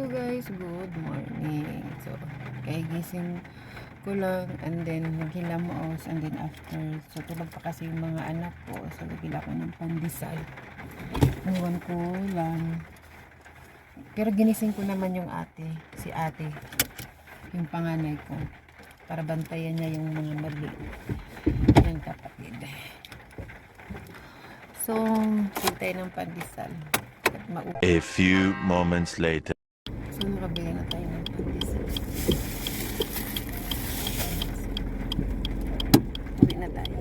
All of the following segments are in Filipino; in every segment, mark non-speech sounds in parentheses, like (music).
So guys, good morning. So, kaya gising ko lang and then naghilamos and then after, so tulog pa kasi yung mga anak ko. So, nagila ko ng pandesal. Iwan ko lang. Pero ginising ko naman yung ate, si ate, yung panganay ko. Para bantayan niya yung mga mali. Yung kapatid. So, hintay ng pandesal. A few moments later. Tayo.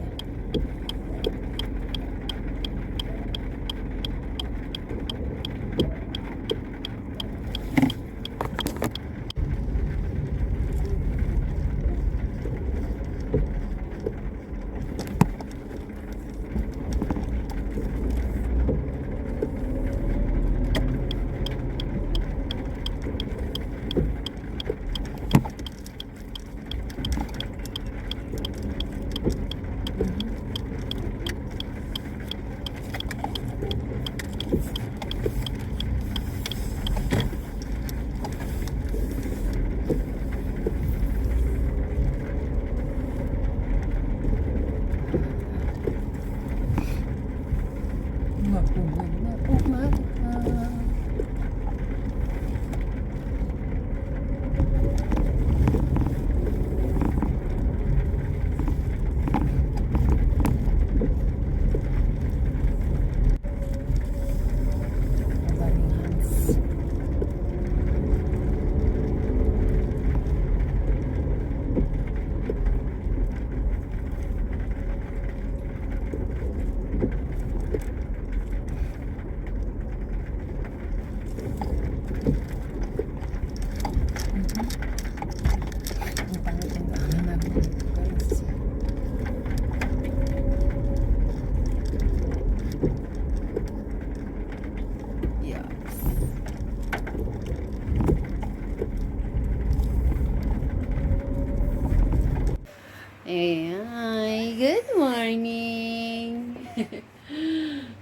Ay, good morning. (laughs)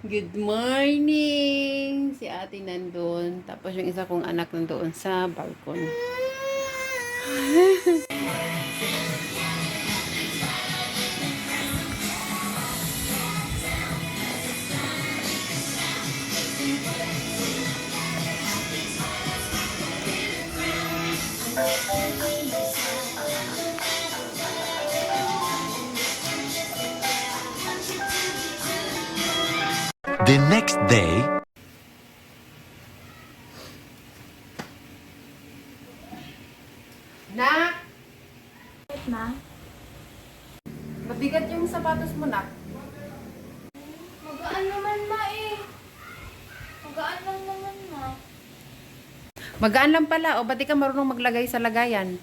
good morning. Si ate nandun. Tapos yung isa kong anak nandoon sa balkon. (laughs) The next day, Nak! Ma, Mabigat yung sapatos mo, Nak. magaan naman ma eh. Magaan lang naman ma. Magaan lang pala. O, ba't di ka marunong maglagay sa lagayan?